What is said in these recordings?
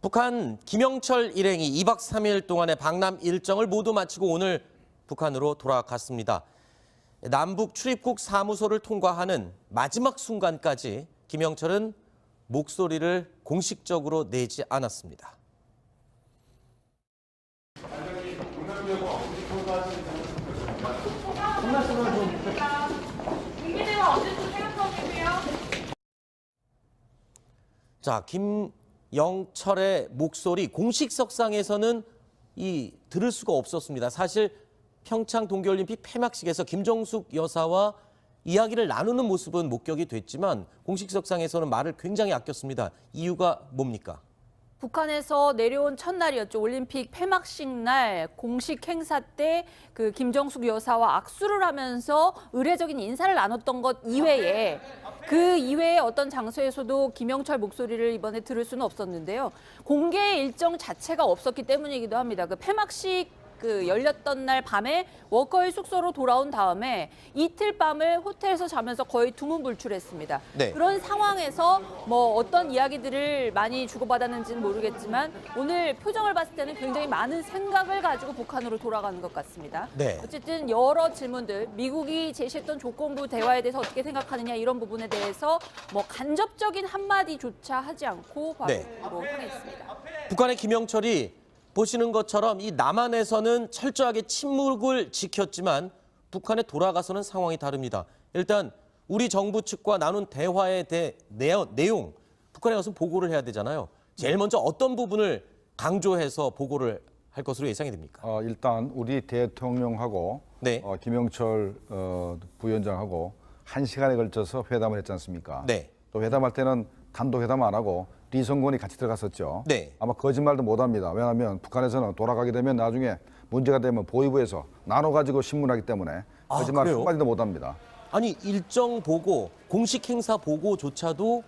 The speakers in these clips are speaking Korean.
북한 김영철 일행이 2박 3일 동안의 방남 일정을 모두 마치고 오늘 북한으로 돌아갔습니다. 남북 출입국 사무소를 통과하는 마지막 순간까지 김영철은 목소리를 공식적으로 내지 않았습니다. 자, 김 영철의 목소리 공식석상에서는 이 들을 수가 없었습니다. 사실 평창 동계올림픽 폐막식에서 김정숙 여사와 이야기를 나누는 모습은 목격이 됐지만 공식석상에서는 말을 굉장히 아꼈습니다. 이유가 뭡니까? 북한에서 내려온 첫날이었죠. 올림픽 폐막식 날 공식 행사 때 그 김정숙 여사와 악수를 하면서 의례적인 인사를 나눴던 것 이외에 그 이외에 어떤 장소에서도 김영철 목소리를 이번에 들을 수는 없었는데요. 공개 일정 자체가 없었기 때문이기도 합니다. 그 폐막식 그 열렸던 날 밤에 워커힐 숙소로 돌아온 다음에 이틀 밤을 호텔에서 자면서 거의 두문불출했습니다. 네. 그런 상황에서 뭐 어떤 이야기들을 많이 주고받았는지는 모르겠지만 오늘 표정을 봤을 때는 굉장히 많은 생각을 가지고 북한으로 돌아가는 것 같습니다. 네. 어쨌든 여러 질문들, 미국이 제시했던 조건부 대화에 대해서 어떻게 생각하느냐 이런 부분에 대해서 뭐 간접적인 한마디조차 하지 않고 바로 네. 향했습니다. 북한의 김영철이 보시는 것처럼 이 남한에서는 철저하게 침묵을 지켰지만 북한에 돌아가서는 상황이 다릅니다. 일단 우리 정부 측과 나눈 대화에 대해 내용, 북한에 가서 보고를 해야 되잖아요. 제일 먼저 어떤 부분을 강조해서 보고를 할 것으로 예상이 됩니까? 어, 일단 우리 대통령하고 네. 어, 김영철 어, 부위원장하고 한 시간에 걸쳐서 회담을 했지 않습니까? 네. 또 회담할 때는 단독 회담 안 하고 리성건이 같이 들어갔었죠. 네. 아마 거짓말도 못합니다. 왜냐하면 북한에서는 돌아가게 되면 나중에 문제가 되면 보위부에서 나눠 가지고 신문하기 때문에 아, 거짓말 그래요? 한 마디도 못합니다. 아니 일정 보고 공식 행사 보고조차도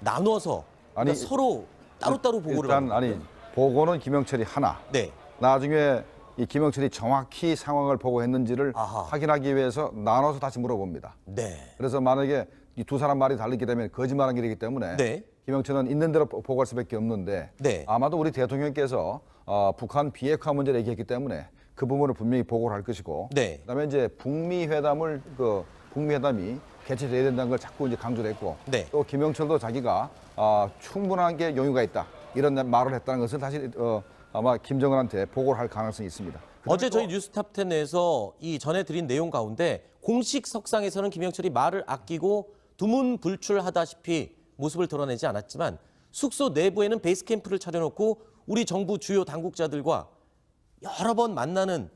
나눠서 그러니까 아니, 서로 따로따로 보고를 일단 아니 보고는 김영철이 하나. 네. 나중에 이 김영철이 정확히 상황을 보고 했는지를 아하. 확인하기 위해서 나눠서 다시 물어봅니다. 네. 그래서 만약에 이 두 사람 말이 다르게 되면 거짓말한 길이기 때문에 네. 김영철은 있는 대로 보- 보고할 수밖에 없는데 네. 아마도 우리 대통령께서 어, 북한 비핵화 문제를 얘기했기 때문에 그 부분을 분명히 보고를 할 것이고 네. 그다음에 이제 북미 회담을 그 북미 회담이 개최돼야 된다는 걸 자꾸 이제 강조를 했고 네. 또 김영철도 자기가 아, 충분한 게 용의가 있다 이런 말을 했다는 것을 사실 어, 아마 김정은한테 보고를 할 가능성이 있습니다. 어제 저희 뉴스탑10 내에서 이 전해드린 내용 가운데 공식 석상에서는 김영철이 말을 아끼고 두문불출하다시피 모습을 드러내지 않았지만 숙소 내부에는 베이스 캠프를 차려놓고 우리 정부 주요 당국자들과 여러 번 만나는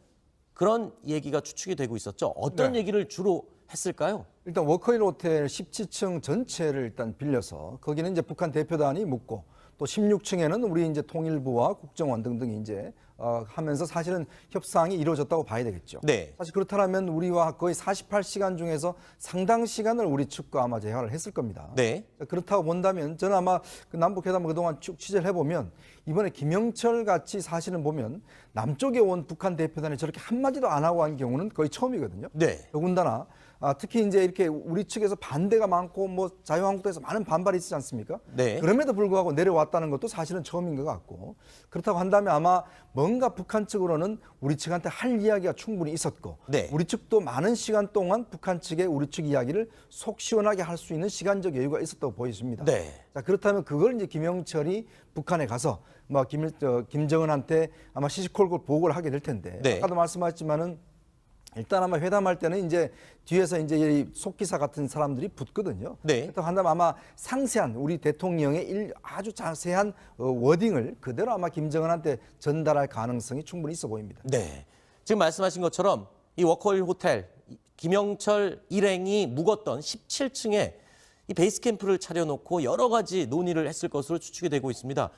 그런 얘기가 추측이 되고 있었죠. 어떤 네. 얘기를 주로 했을까요? 일단 워커힐 호텔 17층 전체를 일단 빌려서 거기는 이제 북한 대표단이 묵고 또 16층에는 우리 이제 통일부와 국정원 등등이 이제 어, 하면서 사실은 협상이 이루어졌다고 봐야 되겠죠. 네. 사실 그렇다면 우리와 거의 48시간 중에서 상당 시간을 우리 측과 아마 대화를 했을 겁니다. 네. 그렇다고 본다면 저는 아마 그 남북 회담 그동안 쭉 취재를 해보면 이번에 김영철 같이 사실은 보면 남쪽에 온 북한 대표단이 저렇게 한마디도 안 하고 한 경우는 거의 처음이거든요. 네. 더군다나 아, 특히 이제 이렇게 우리 측에서 반대가 많고 뭐 자유한국당에서 많은 반발이 있지 않습니까? 네. 그럼에도 불구하고 내려왔다는 것도 사실은 처음인 것 같고 그렇다고 한다면 아마 뭔가 북한 측으로는 우리 측한테 할 이야기가 충분히 있었고 네. 우리 측도 많은 시간 동안 북한 측에 우리 측 이야기를 속 시원하게 할 수 있는 시간적 여유가 있었다고 보여집니다. 네. 자 그렇다면 그걸 이제 김영철이 북한에 가서 뭐 김, 저, 김정은한테 아마 시시콜콜 보고를 하게 될 텐데 네. 아까도 말씀하셨지만은 일단 아마 회담할 때는 이제 뒤에서 이제 이 속기사 같은 사람들이 붙거든요. 네. 그렇다고 한다면 아마 상세한 우리 대통령의 일 아주 자세한 어, 워딩을 그대로 아마 김정은한테 전달할 가능성이 충분히 있어 보입니다. 네. 지금 말씀하신 것처럼 이 워커힐 호텔 김영철 일행이 묵었던 17층에 이 베이스 캠프를 차려놓고 여러 가지 논의를 했을 것으로 추측이 되고 있습니다.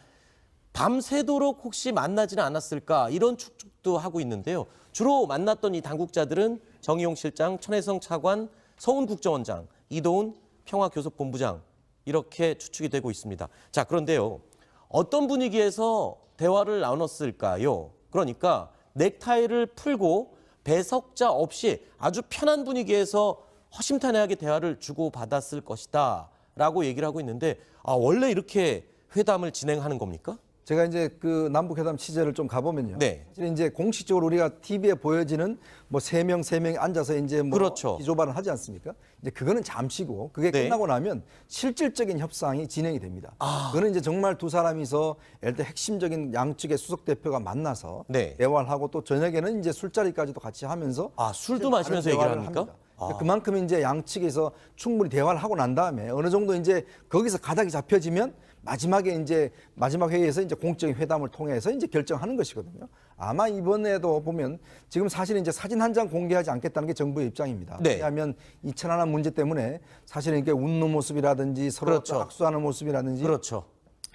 밤새도록 혹시 만나지는 않았을까 이런 추측 도 하고 있는데요. 주로 만났던 이 당국자들은 정의용 실장, 천혜성 차관, 서훈 국정원장, 이도훈 평화교섭본부장 이렇게 추측이 되고 있습니다. 자 그런데요. 어떤 분위기에서 대화를 나눴을까요? 그러니까 넥타이를 풀고 배석자 없이 아주 편한 분위기에서 허심탄회하게 대화를 주고받았을 것이다 라고 얘기를 하고 있는데 아, 원래 이렇게 회담을 진행하는 겁니까? 제가 이제 그 남북 회담 취재를 좀 가보면요. 네. 사실 이제 공식적으로 우리가 TV에 보여지는 뭐 세 명 세 명이 앉아서 이제 뭐 그렇죠. 기조발을 하지 않습니까? 이제 그거는 잠시고 그게 네. 끝나고 나면 실질적인 협상이 진행이 됩니다. 아. 그거는 이제 정말 두 사람이서 들어 핵심적인 양측의 수석 대표가 만나서 네. 대화를 하고 또 저녁에는 이제 술자리까지도 같이 하면서 아, 술도 마시면서 얘기를 합니까? 합니다. 그러니까 그만큼 이제 양측에서 충분히 대화를 하고 난 다음에 어느 정도 이제 거기서 가닥이 잡혀지면 마지막에 이제 마지막 회의에서 이제 공적인 회담을 통해서 이제 결정하는 것이거든요. 아마 이번에도 보면 지금 사실 이제 사진 한 장 공개하지 않겠다는 게 정부의 입장입니다. 네. 왜냐하면 이 천안함 문제 때문에 사실은 이게 웃는 모습이라든지 서로 그렇죠. 악수하는 모습이라든지 그렇죠.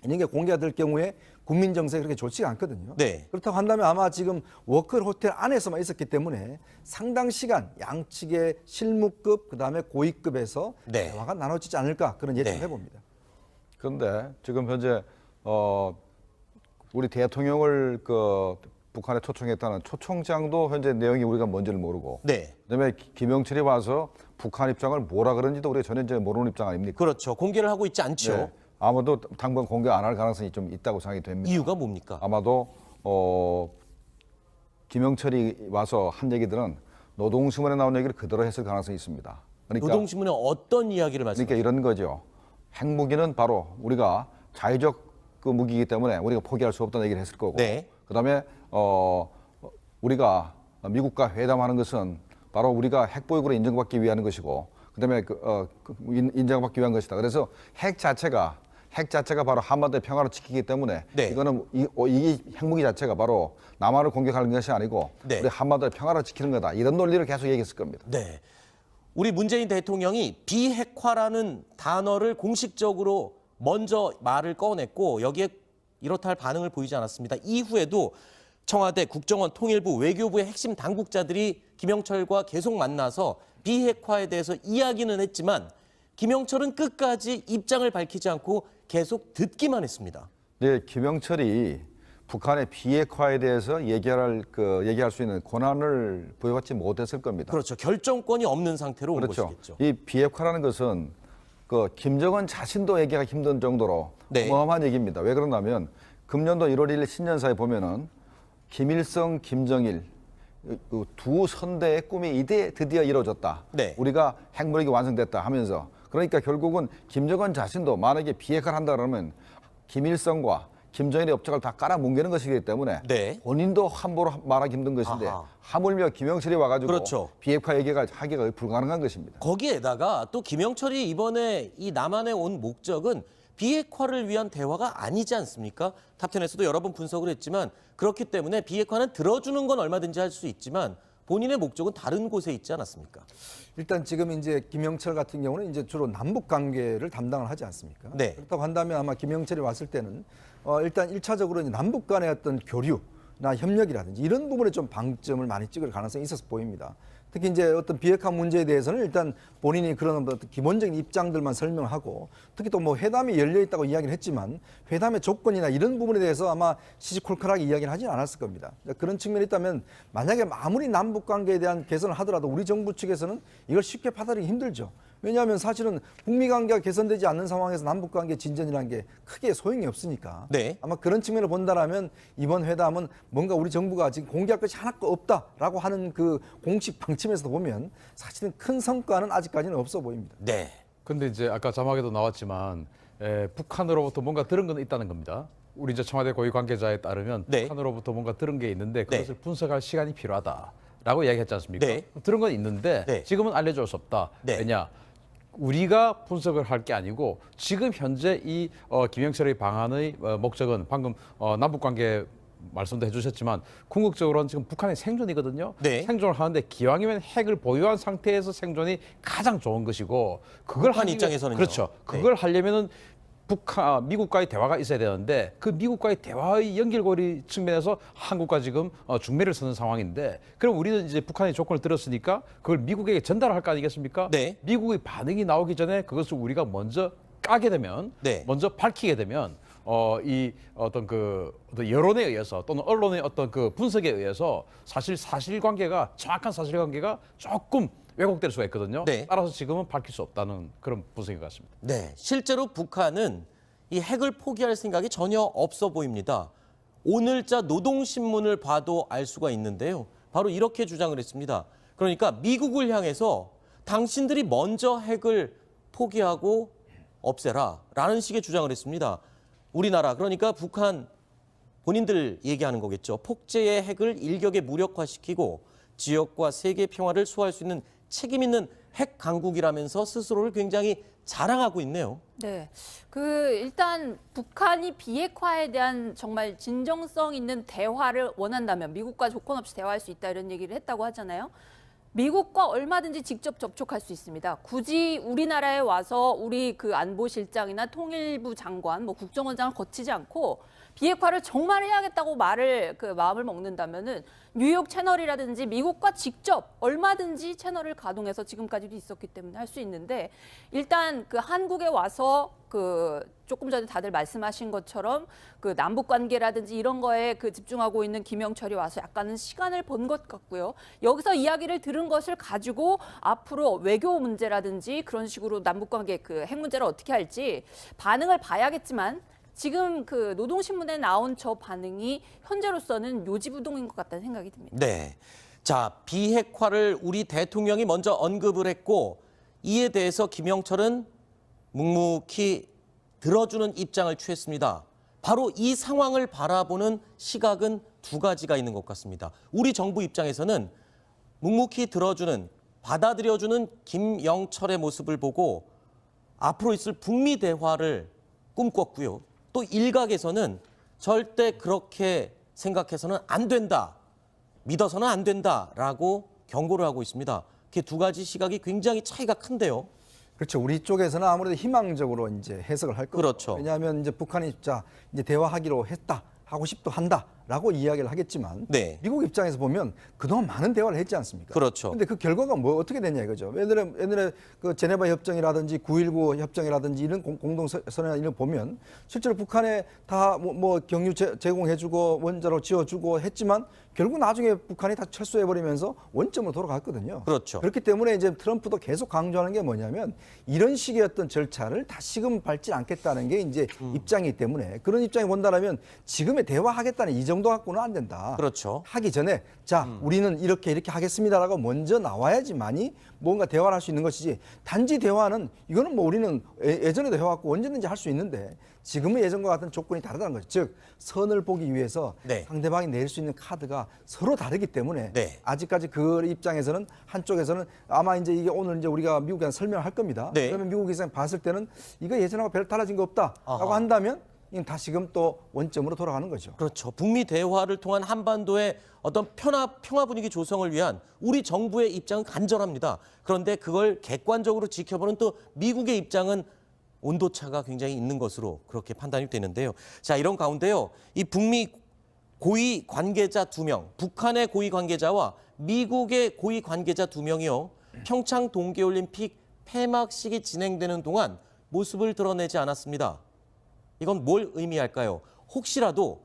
이런 게 공개가 될 경우에 국민 정세가 그렇게 좋지가 않거든요. 네. 그렇다고 한다면 아마 지금 워크 호텔 안에서만 있었기 때문에 상당 시간 양측의 실무급 그다음에 고위급에서 네. 대화가 나눠지지 않을까 그런 예측을 네. 해봅니다. 그런데 지금 현재 어 우리 대통령을 그 북한에 초청했다는 초청장도 현재 내용이 우리가 뭔지를 모르고 네. 그다음에 기- 김영철이 와서 북한 입장을 뭐라 그런지도 우리가 전혀 이제 모르는 입장 아닙니까? 그렇죠. 공개를 하고 있지 않죠. 네. 아마도 당분 공개 안 할 가능성이 좀 있다고 생각이 됩니다. 이유가 뭡니까? 아마도 어 김영철이 와서 한 얘기들은 노동신문에 나온 얘기를 그대로 했을 가능성이 있습니다. 그러니까 노동신문에 어떤 이야기를 말씀? 그러니까 이런 거죠. 핵무기는 바로 우리가 자의적 그 무기이기 때문에 우리가 포기할 수 없다는 얘기를 했을 거고. 네. 그다음에 어 우리가 미국과 회담하는 것은 바로 우리가 핵 보유국으로 인정받기 위한 것이고, 그다음에 그, 어, 그 인- 인정받기 위한 것이다. 그래서 핵 자체가 핵 자체가 바로 한반도의 평화를 지키기 때문에 네. 이거는 이, 어, 이 핵무기 자체가 바로 남한을 공격하는 것이 아니고 네. 우리 한반도의 평화를 지키는 거다. 이런 논리를 계속 얘기했을 겁니다. 네. 우리 문재인 대통령이 비핵화라는 단어를 공식적으로 먼저 말을 꺼냈고 여기에 이렇다 할 반응을 보이지 않았습니다. 이후에도 청와대, 국정원, 통일부, 외교부의 핵심 당국자들이 김영철과 계속 만나서 비핵화에 대해서 이야기는 했지만 김영철은 끝까지 입장을 밝히지 않고 계속 듣기만 했습니다. 네, 김영철이 북한의 비핵화에 대해서 얘기할 그 얘기할 수 있는 권한을 부여받지 못했을 겁니다. 그렇죠. 결정권이 없는 상태로 온 그렇죠. 것이겠죠. 이 비핵화라는 것은 그 김정은 자신도 얘기가 힘든 정도로 네. 어마어마한 얘기입니다. 왜 그러냐면 금년도 1월 1일 신년사에 보면은 김일성, 김정일 이두 선대의 꿈이 이제 드디어 이루어졌다. 네. 우리가 핵무력이 완성됐다 하면서 그러니까 결국은 김정은 자신도 만약에 비핵화를 한다 그러면 김일성과 김정일의 업적을 다 깔아뭉개는 것이기 때문에 네. 본인도 함부로 말하기 힘든 것인데 아하. 하물며 김영철이 와가지고 그렇죠. 비핵화 얘기가 하기가 불가능한 것입니다. 거기에다가 또 김영철이 이번에 이 남한에 온 목적은 비핵화를 위한 대화가 아니지 않습니까? 탑텐에서도 여러 번 분석을 했지만 그렇기 때문에 비핵화는 들어주는 건 얼마든지 할 수 있지만 본인의 목적은 다른 곳에 있지 않았습니까? 일단 지금 이제 김영철 같은 경우는 이제 주로 남북 관계를 담당을 하지 않습니까? 네. 그렇다고 한다면 아마 김영철이 왔을 때는 어 일단 일차적으로 남북 간의 어떤 교류 나 협력이라든지 이런 부분에 좀 방점을 많이 찍을 가능성이 있어서 보입니다. 특히 이제 어떤 비핵화 문제에 대해서는 일단 본인이 그런 어떤 기본적인 입장들만 설명하고 특히 또 뭐 회담이 열려 있다고 이야기를 했지만 회담의 조건이나 이런 부분에 대해서 아마 시시콜콜하게 이야기를 하지는 않았을 겁니다. 그런 측면이 있다면 만약에 아무리 남북 관계에 대한 개선을 하더라도 우리 정부 측에서는 이걸 쉽게 받아들이기 힘들죠. 왜냐하면 사실은 북미 관계가 개선되지 않는 상황에서 남북 관계 진전이라는 게 크게 소용이 없으니까. 네. 아마 그런 측면을 본다라면 이번 회담은 뭔가 우리 정부가 지금 공개할 것이 하나도 없다라고 하는 그 공식 방침에서 보면 사실은 큰 성과는 아직까지는 없어 보입니다. 네. 근데 이제 아까 자막에도 나왔지만 에, 북한으로부터 뭔가 들은 건 있다는 겁니다. 우리 이제 청와대 고위 관계자에 따르면 네. 북한으로부터 뭔가 들은 게 있는데 그것을 네. 분석할 시간이 필요하다라고 이야기했지 않습니까? 네. 들은 건 있는데 네. 지금은 알려줄 수 없다. 네. 왜냐? 우리가 분석을 할 게 아니고 지금 현재 이 어, 김영철의 방안의 어, 목적은 방금 어, 남북 관계 말씀도 해주셨지만 궁극적으로는 지금 북한의 생존이거든요. 네. 생존을 하는데 기왕이면 핵을 보유한 상태에서 생존이 가장 좋은 것이고 그걸 북한 하기 위해- 입장에서는요. 그렇죠. 네. 그걸 하려면은 북한 아, 미국과의 대화가 있어야 되는데 그 미국과의 대화의 연결고리 측면에서 한국과 지금 어, 중매를 서는 상황인데 그럼 우리는 이제 북한의 조건을 들었으니까 그걸 미국에게 전달할 거 아니겠습니까? 네. 미국의 반응이 나오기 전에 그것을 우리가 먼저 까게 되면 네. 먼저 밝히게 되면 어, 이 어떤 그 어떤 여론에 의해서 또는 언론의 어떤 그 분석에 의해서 사실 사실관계가 정확한 사실관계가 조금 왜곡될 수가 있거든요. 네. 따라서 지금은 밝힐 수 없다는 그런 분석인 것 같습니다. 네, 실제로 북한은 이 핵을 포기할 생각이 전혀 없어 보입니다. 오늘자 노동신문을 봐도 알 수가 있는데요. 바로 이렇게 주장을 했습니다. 그러니까 미국을 향해서 당신들이 먼저 핵을 포기하고 없애라 라는 식의 주장을 했습니다. 우리나라 그러니까 북한 본인들 얘기하는 거겠죠. 폭제의 핵을 일격에 무력화시키고 지역과 세계 평화를 수호할 수 있는 책임 있는 핵 강국이라면서 스스로를 굉장히 자랑하고 있네요. 네. 그 일단 북한이 비핵화에 대한 정말 진정성 있는 대화를 원한다면 미국과 조건 없이 대화할 수 있다 이런 얘기를 했다고 하잖아요. 미국과 얼마든지 직접 접촉할 수 있습니다. 굳이 우리나라에 와서 우리 그 안보실장이나 통일부 장관, 뭐 국정원장을 거치지 않고 비핵화를 정말 해야겠다고 말을 그 마음을 먹는다면은 뉴욕 채널이라든지 미국과 직접 얼마든지 채널을 가동해서 지금까지도 있었기 때문에 할 수 있는데 일단 그 한국에 와서 그 조금 전에 다들 말씀하신 것처럼 그 남북 관계라든지 이런 거에 그 집중하고 있는 김영철이 와서 약간은 시간을 번 것 같고요. 여기서 이야기를 들은 것을 가지고 앞으로 외교 문제라든지 그런 식으로 남북 관계 그 핵 문제를 어떻게 할지 반응을 봐야겠지만 지금 그 노동신문에 나온 저 반응이 현재로서는 요지부동인 것 같다는 생각이 듭니다. 네. 자, 비핵화를 우리 대통령이 먼저 언급을 했고 이에 대해서 김영철은 묵묵히 들어주는 입장을 취했습니다. 바로 이 상황을 바라보는 시각은 두 가지가 있는 것 같습니다. 우리 정부 입장에서는 묵묵히 들어주는 받아들여주는 김영철의 모습을 보고 앞으로 있을 북미 대화를 꿈꿨고요. 또 일각에서는 절대 그렇게 생각해서는 안 된다. 믿어서는 안 된다라고 경고를 하고 있습니다. 그 두 가지 시각이 굉장히 차이가 큰데요. 그렇죠. 우리 쪽에서는 아무래도 희망적으로 이제 해석을 할 거죠. 그렇죠. 왜냐하면 이제 북한이 자 이제 대화하기로 했다, 하고 싶도 한다라고 이야기를 하겠지만 네. 미국 입장에서 보면 그동안 많은 대화를 했지 않습니까? 그렇죠. 근데 그 결과가 뭐 어떻게 됐냐 이거죠. 옛날에 옛날에 그 제네바 협정이라든지 9.19 협정이라든지 이런 공- 공동선언 이런 거 보면 실제로 북한에 다뭐 경유 제- 제공해 주고 원자로 지어 주고 했지만 결국 나중에 북한이 다 철수해버리면서 원점으로 돌아갔거든요. 그렇죠. 그렇기 때문에 이제 트럼프도 계속 강조하는 게 뭐냐면 이런 식의 어떤 절차를 다시금 밟지 않겠다는 게 이제 음. 입장이기 때문에 그런 입장이 본다면 지금의 대화하겠다는 이 정도 갖고는 안 된다. 그렇죠. 하기 전에 자 우리는 이렇게 이렇게 하겠습니다라고 먼저 나와야지만이 뭔가 대화를 할 수 있는 것이지 단지 대화는 이거는 뭐 우리는 예- 예전에도 해왔고 언제든지 할 수 있는데 지금은 예전과 같은 조건이 다르다는 거죠. 즉 선을 보기 위해서 네. 상대방이 낼 수 있는 카드가 서로 다르기 때문에 네. 아직까지 그 입장에서는 한쪽에서는 아마 이제 이게 오늘 이제 우리가 미국에 설명할 겁니다. 네. 그러면 미국 입장 봤을 때는 이거 예전하고 별 달라진 거 없다라고 아하. 한다면 다시금 또 원점으로 돌아가는 거죠. 그렇죠. 북미 대화를 통한 한반도의 어떤 평화, 평화 분위기 조성을 위한 우리 정부의 입장은 간절합니다. 그런데 그걸 객관적으로 지켜보는 또 미국의 입장은 온도차가 굉장히 있는 것으로 그렇게 판단이 되는데요. 자, 이런 가운데요. 이 북미 고위 관계자 두 명, 북한의 고위 관계자와 미국의 고위 관계자 두 명이요. 평창 동계올림픽 폐막식이 진행되는 동안 모습을 드러내지 않았습니다. 이건 뭘 의미할까요? 혹시라도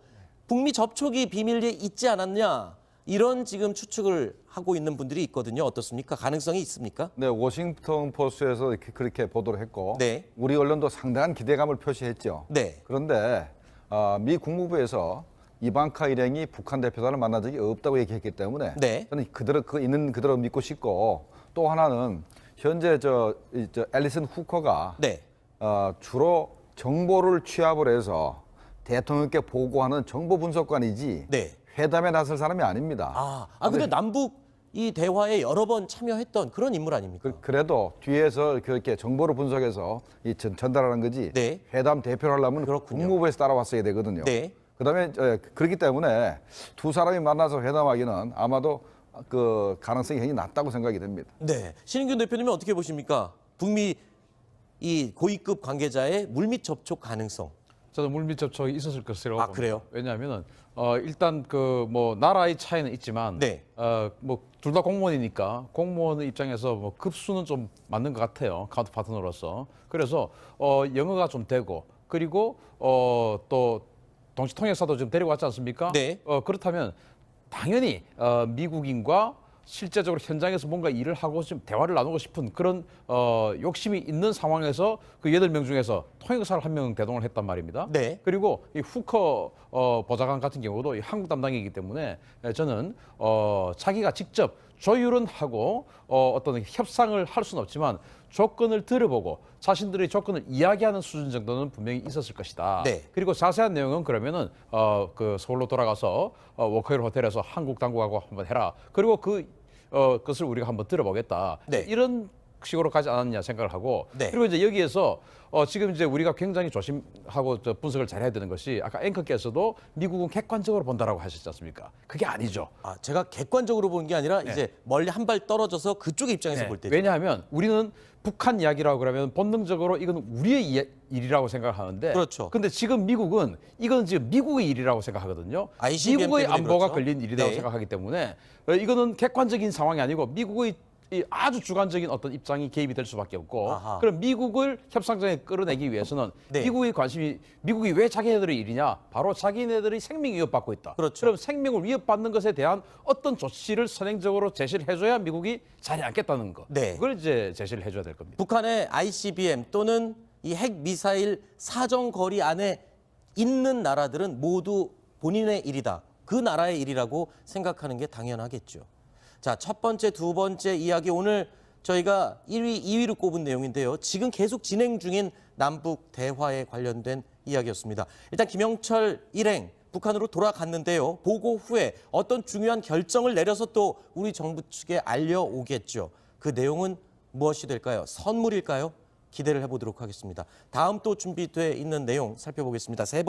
북미 접촉이 비밀리에 있지 않았냐 이런 지금 추측을 하고 있는 분들이 있거든요. 어떻습니까? 가능성이 있습니까? 네, 워싱턴 포스트에서 이렇게 그렇게 보도를 했고 네. 우리 언론도 상당한 기대감을 표시했죠. 네. 그런데 아, 미 국무부에서 이방카 일행이 북한 대표단을 만난 적이 없다고 얘기했기 때문에 네. 저는 그대로 그 있는 그대로 믿고 싶고 또 하나는 현재 저, 이, 저 앨리슨 후커가 네. 어, 주로 정보를 취합을 해서 대통령께 보고하는 정보 분석관이지 네. 회담에 나설 사람이 아닙니다. 아, 아 근데 남북 이 대화에 여러 번 참여했던 그런 인물 아닙니까? 그, 래도 뒤에서 그렇게 정보를 분석해서 이 전, 전달하는 거지 네. 회담 대표를 하려면 그렇군요. 국무부에서 따라왔어야 되거든요. 네. 그다음에 에, 그렇기 때문에 두 사람이 만나서 회담하기는 아마도 그 가능성이 굉장히 낮다고 생각이 됩니다. 네. 신인균 대표님은 어떻게 보십니까? 북미 이 고위급 관계자의 물밑 접촉 가능성. 저도 물밑 접촉이 있었을 것이라고 아. 그래요? 왜냐하면은 어, 일단 그 뭐 나라의 차이는 있지만 네. 어, 뭐 둘 다 공무원이니까 공무원 입장에서 뭐 급수는 좀 맞는 것 같아요. 카운트 파트너로서. 그래서 어, 영어가 좀 되고 그리고 어, 또 동시 통역사도 좀 데리고 왔지 않습니까? 네. 어, 그렇다면 당연히 어, 미국인과 실제적으로 현장에서 뭔가 일을 하고 좀 대화를 나누고 싶은 그런 어, 욕심이 있는 상황에서 그 여덟 명 중에서 통역사를 한 명 대동을 했단 말입니다. 네. 그리고 이 후커 어, 보좌관 같은 경우도 이 한국 담당이기 때문에 에, 저는 어, 자기가 직접 조율은 하고 어, 어떤 협상을 할 수는 없지만 조건을 들어보고 자신들의 조건을 이야기하는 수준 정도는 분명히 있었을 것이다. 네. 그리고 자세한 내용은 그러면은 어, 그 서울로 돌아가서 어, 워커힐 호텔에서 한국 당국하고 한번 해라. 그리고 그 어, 것을 우리가 한번 들어보겠다. 네. 이런 식으로 가지 않았냐 생각을 하고 네. 그리고 이제 여기에서 어, 지금 이제 우리가 굉장히 조심하고 저 분석을 잘해야 되는 것이 아까 앵커께서도 미국은 객관적으로 본다라고 하셨지 않습니까? 그게 아니죠. 아, 제가 객관적으로 보는 게 아니라 이제 멀리 한 발 떨어져서 그쪽의 입장에서 네. 볼 때죠. 왜냐하면 우리는 북한 이야기라고 그러면 본능적으로 이건 우리의 이- 일이라고 생각하는데 그렇죠. 근데 지금 미국은 이건 지금 미국의 일이라고 생각하거든요. 미국의 안보가 그렇죠. 걸린 일이라고 네. 생각하기 때문에 어, 이거는 객관적인 상황이 아니고 미국의 이 아주 주관적인 어떤 입장이 개입이 될 수밖에 없고 아하. 그럼 미국을 협상장에 끌어내기 위해서는 네. 미국의 관심이 미국이 왜 자기네들의 일이냐 바로 자기네들이 생명이 위협받고 있다. 그렇죠. 그럼 생명을 위협받는 것에 대한 어떤 조치를 선행적으로 제시를 해줘야 미국이 자리 않겠다는 거. 네. 그걸 이제 제시를 해줘야 될 겁니다. 북한의 ICBM 또는 이 핵 미사일 사정 거리 안에 있는 나라들은 모두 본인의 일이다. 그 나라의 일이라고 생각하는 게 당연하겠죠. 자, 첫 번째, 두 번째 이야기 오늘 저희가 1위, 2위로 꼽은 내용인데요. 지금 계속 진행 중인 남북 대화에 관련된 이야기였습니다. 일단 김영철 일행 북한으로 돌아갔는데요. 보고 후에 어떤 중요한 결정을 내려서 또 우리 정부 측에 알려오겠죠. 그 내용은 무엇이 될까요? 선물일까요? 기대를 해보도록 하겠습니다. 다음 또 준비돼 있는 내용 살펴보겠습니다. 세 번-